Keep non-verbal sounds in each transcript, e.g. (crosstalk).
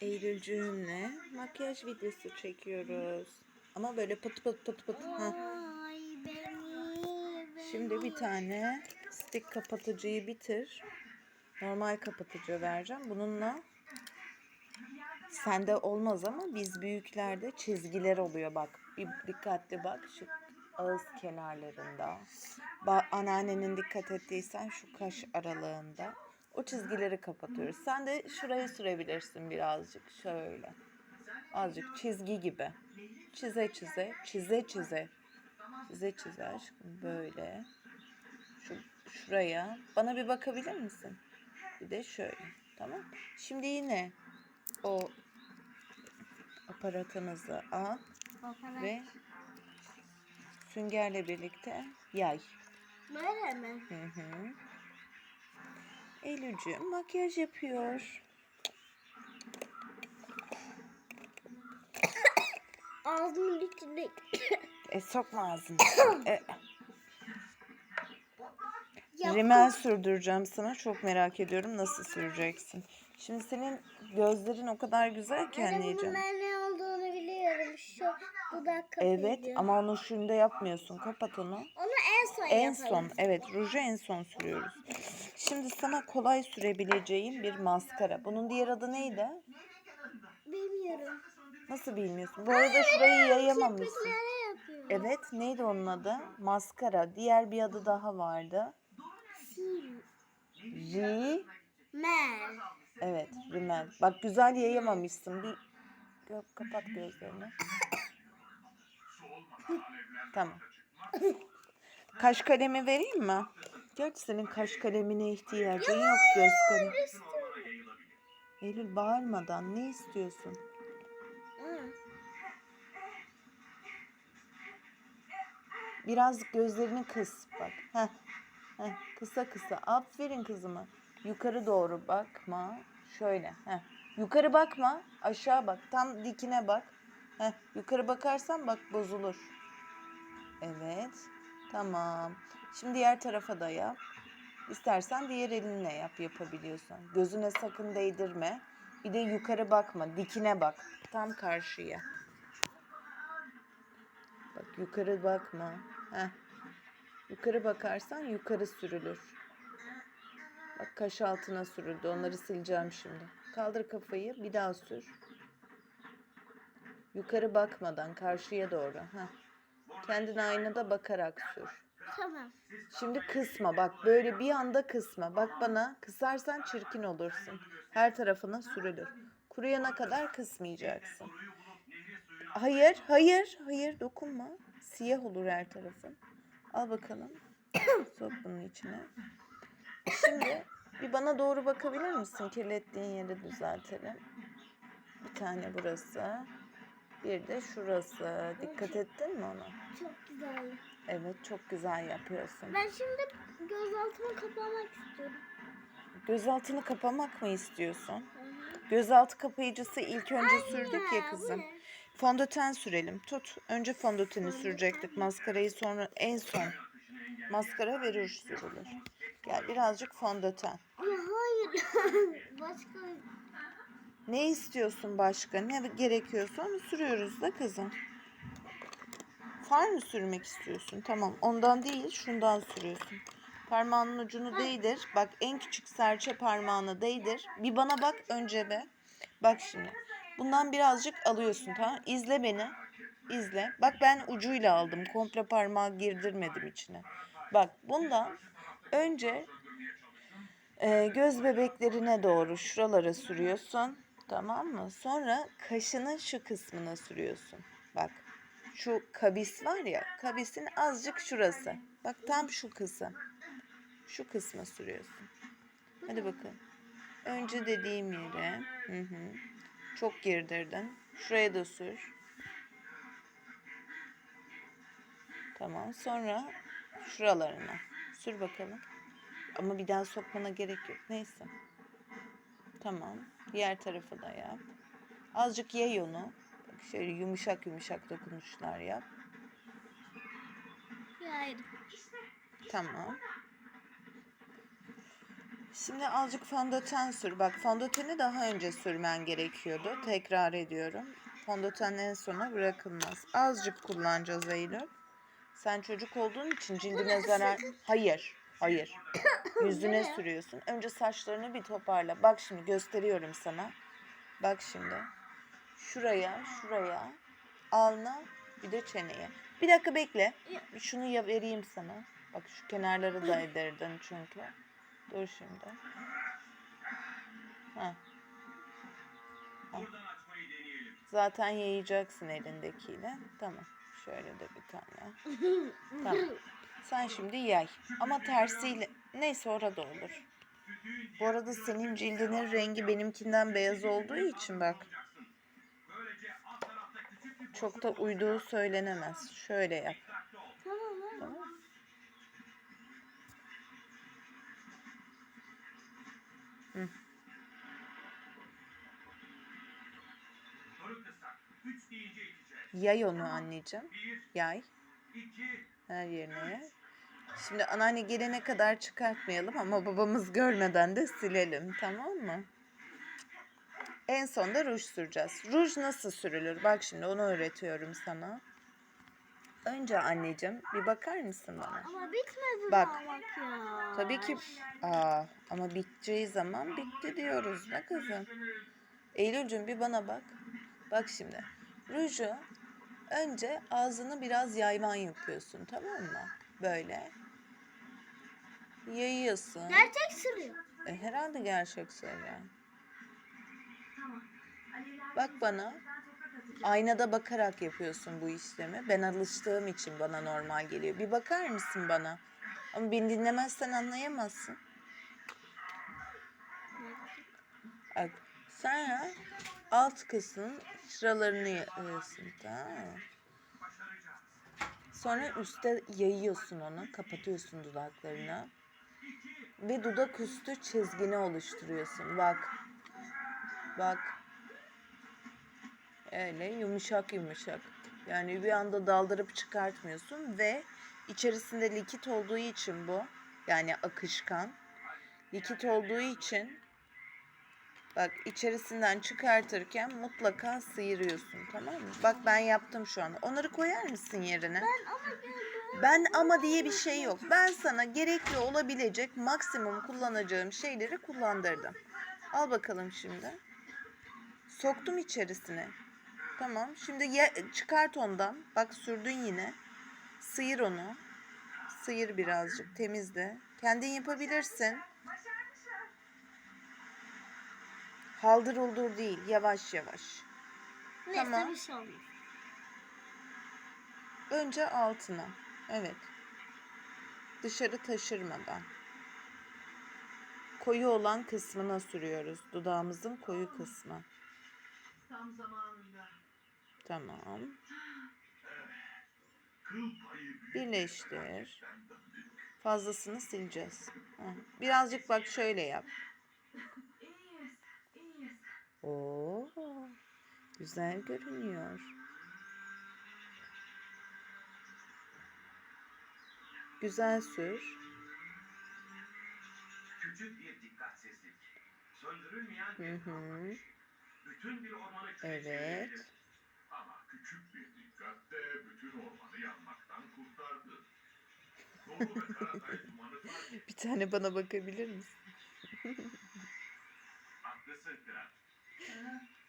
Eylülcüğümle makyaj videosu çekiyoruz. Ama böyle pıt pıt pıt pıt. Beni. Şimdi bir tane stick kapatıcıyı bitir. Normal kapatıcı vereceğim. Bununla sende olmaz ama biz büyüklerde çizgiler oluyor bak. Bir dikkatli bak şu ağız kenarlarında. Ba anneannenin dikkat ettiysen şu kaş aralığında. O çizgileri kapatıyoruz. Sen de şurayı sürebilirsin birazcık şöyle. Azıcık çizgi gibi. Çize çize, çize çize. Çize çize aşkım böyle. Şu şuraya. Bana bir bakabilir misin? Bir de şöyle. Tamam. Şimdi yine o aparatımızı al ve süngerle birlikte yay. Böyle mi? Hı hı. Eylülcüğüm makyaj yapıyor. Ağzımın içinde. E sokma ağzını. (coughs) E, Yaptım. rimel sürdüreceğim sana. Çok merak ediyorum nasıl süreceksin. Şimdi senin gözlerin o kadar güzel ki anneciğim. ben ne olduğunu biliyorum. Şu dudak kapıydı. Evet ama onu şimdi yapmıyorsun. Kapat onu. Onu en son En yaparım. son evet ruju en son sürüyoruz. Şimdi sana kolay sürebileceğim bir maskara. Bunun diğer adı neydi? Bilmiyorum. Nasıl bilmiyorsun? Bu arada şurayı yayamamışsın. Kirpiklere yapıyorum. Evet neydi onun adı? Maskara. Diğer bir adı daha vardı. Ri. Mer. Evet rimel. Bak güzel yayamamışsın. Bir Gö- kapat gözlerini. (laughs) tamam. Kaş kalemi vereyim mi? Gerçi senin kaş kalemine ihtiyacın yok göz. Eylül bağırmadan ne istiyorsun? Biraz gözlerini kıs bak. Heh. Heh. Kısa kısa. Aferin kızıma. Yukarı doğru bakma. Şöyle. Heh. Yukarı bakma. Aşağı bak. Tam dikine bak. Heh. Yukarı bakarsan bak bozulur. Evet. Tamam. Şimdi diğer tarafa da yap. İstersen diğer elinle yap yapabiliyorsan. Gözüne sakın değdirme. Bir de yukarı bakma. Dikine bak. Tam karşıya. Bak yukarı bakma. Heh. Yukarı bakarsan yukarı sürülür. Bak kaş altına sürüldü. Onları sileceğim şimdi. Kaldır kafayı. Bir daha sür. Yukarı bakmadan karşıya doğru. Heh. Kendine aynada bakarak sür. Tamam. Şimdi kısma bak böyle bir anda kısma. Bak bana kısarsan çirkin olursun. Her tarafına sürülür. Kuruyana kadar kısmayacaksın. Hayır, hayır, hayır dokunma. Siyah olur her tarafın. Al bakalım. (coughs) Sok bunun içine. Şimdi bir bana doğru bakabilir misin? Kirlettiğin yeri düzeltelim. Bir tane burası. Bir de şurası. Dikkat ettin mi ona? Çok güzel. Evet çok güzel yapıyorsun. Ben şimdi gözaltımı kapamak istiyorum. Gözaltını kapamak mı istiyorsun? Gözaltı kapayıcısı ilk önce sürdük ya kızım. Fondöten sürelim. Tut. Önce fondöteni sürecektik. Maskarayı sonra en son. Maskara ve ruj sürülür. Gel birazcık fondöten. Hayır. (laughs) Başka Ne istiyorsun başka? Ne gerekiyorsa onu sürüyoruz da kızım. Far mı sürmek istiyorsun? Tamam. Ondan değil, şundan sürüyorsun. Parmağının ucunu değdir. Bak en küçük serçe parmağını değdir. Bir bana bak önce be. Bak şimdi. Bundan birazcık alıyorsun tamam İzle beni. İzle. Bak ben ucuyla aldım. Komple parmağı girdirmedim içine. Bak bundan önce e, göz bebeklerine doğru şuralara sürüyorsun. Tamam mı? Sonra kaşının şu kısmına sürüyorsun. Bak şu kabis var ya kabisin azıcık şurası. Bak tam şu kısım. Şu kısma sürüyorsun. Hadi bakalım. Önce dediğim yere. Hı hı. Çok girdirdin. Şuraya da sür. Tamam. Sonra şuralarına. Sür bakalım. Ama bir daha sokmana gerek yok. Neyse. Tamam. Diğer tarafı da yap. Azıcık yay onu. Bak şöyle yumuşak yumuşak dokunuşlar yap. hayır. Tamam. Şimdi azıcık fondöten sür. Bak fondöteni daha önce sürmen gerekiyordu. Tekrar ediyorum. Fondöten en sona bırakılmaz. Azıcık kullanacağız Eylül. Sen çocuk olduğun için cildine zarar... Hayır. Hayır. (coughs) Yüzüne sürüyorsun. Önce saçlarını bir toparla. Bak şimdi gösteriyorum sana. Bak şimdi. Şuraya, şuraya. Alnına bir de çeneye. Bir dakika bekle. Şunu ya vereyim sana. Bak şu kenarları da (coughs) ederdin çünkü. Dur şimdi. Ha. Deneyelim. Zaten yayacaksın elindekiyle. Tamam. Şöyle de bir tane. (coughs) Tamam. Sen şimdi yay. Ama tersiyle. Neyse orada olur. Bu arada senin cildinin rengi benimkinden beyaz olduğu için bak. Çok da uyduğu söylenemez. Şöyle yap. iteceğiz. Yay onu anneciğim. Yay. Her yerine. Şimdi anneanne gelene kadar çıkartmayalım ama babamız görmeden de silelim. Tamam mı? En sonda ruj süreceğiz. Ruj nasıl sürülür? Bak şimdi onu öğretiyorum sana. Önce anneciğim bir bakar mısın bana? Ama bitmedi Bak. bak ya. Tabii ki aa, ama biteceği zaman bitti diyoruz ne kızım? Eylül'cüm bir bana bak. Bak şimdi. Ruju önce ağzını biraz yayvan yapıyorsun tamam mı? Böyle. Yayıyorsun. Gerçek sürüyor. E, herhalde gerçek söyle. Bak bana. Aynada bakarak yapıyorsun bu işlemi. Ben alıştığım için bana normal geliyor. Bir bakar mısın bana? Ama beni dinlemezsen anlayamazsın. Bak sonra alt kısmın şuralarını yayıyorsun tamam mı? Sonra üstte yayıyorsun onu, kapatıyorsun dudaklarını. Ve dudak üstü çizgini oluşturuyorsun. Bak. Bak. Öyle yumuşak yumuşak. Yani bir anda daldırıp çıkartmıyorsun ve içerisinde likit olduğu için bu yani akışkan likit olduğu için bak içerisinden çıkartırken mutlaka sıyırıyorsun tamam mı? Bak ben yaptım şu an. Onları koyar mısın yerine? Ben ama. Ben ama diye bir şey yok. Ben sana gerekli olabilecek maksimum kullanacağım şeyleri kullandırdım. Al bakalım şimdi. Soktum içerisine. Tamam. Şimdi ye- çıkart ondan. Bak sürdün yine. Sıyır onu. Sıyır birazcık. Temizle. Kendin yapabilirsin. Haldır uldur değil. Yavaş yavaş. Neyse Tamam. bir şey olmaz. Önce altına. Evet. Dışarı taşırmadan. Koyu olan kısmına sürüyoruz. Dudağımızın koyu kısmı. Tam zamanında. Tamam. Birleştir. Fazlasını sileceğiz. Birazcık bak şöyle yap. Oo, güzel görünüyor. Güzel sür. Küçük bir dikkatsizlik. Söndürülmeyen Hı bir hı. kalkmış. Bütün bir ormanı Evet. Ama küçük bir dikkat de bütün ormanı yanmaktan kurtardı. (laughs) Bir tane bana bakabilir misin? Haklısın kral.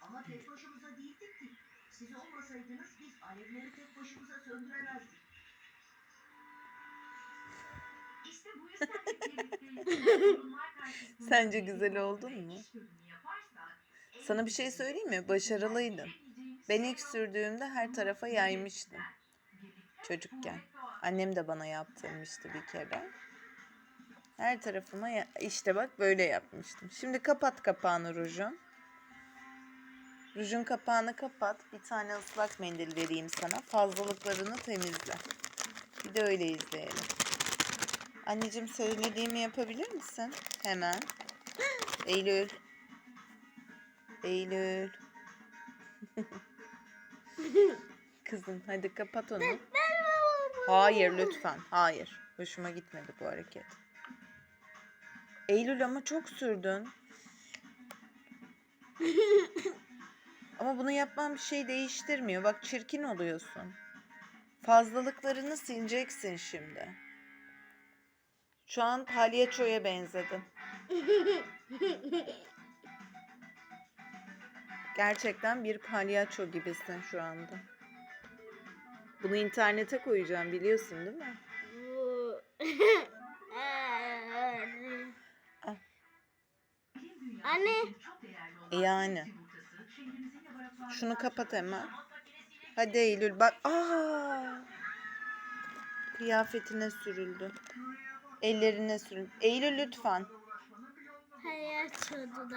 Ama tek başımıza değildik ki. Siz olmasaydınız biz alevleri tek başımıza söndüremezdik. İşte bu yüzden birlikteyiz. Karşısında Sence güzel oldun mu? yaparsak, Sana bir şey söyleyeyim mi? Başarılıydın. Ben ilk sürdüğümde her tarafa yaymıştım. Çocukken. Annem de bana yaptırmıştı bir kere. Her tarafıma ya- işte bak böyle yapmıştım. Şimdi kapat kapağını rujun. Rujun kapağını kapat. Bir tane ıslak mendil vereyim sana. Fazlalıklarını temizle. Bir de öyle izleyelim. Anneciğim söylediğimi yapabilir misin? Hemen. (gasps) Eylül. Eylül. (laughs) Kızım hadi kapat onu. Hayır lütfen. Hayır. Hoşuma gitmedi bu hareket. Eylül ama çok sürdün. (laughs) ama bunu yapman bir şey değiştirmiyor. Bak çirkin oluyorsun. Fazlalıklarını sileceksin şimdi. Şu an palyaçoya benzedin. (laughs) Gerçekten bir palyaço gibisin şu anda. Bunu internete koyacağım biliyorsun değil mi? (laughs) Anne. E Yani. Şunu kapat hemen. Hadi Eylül bak. Aa! Kıyafetine sürüldü. Ellerine sürüldü. Eylül lütfen. Hayır çocuğu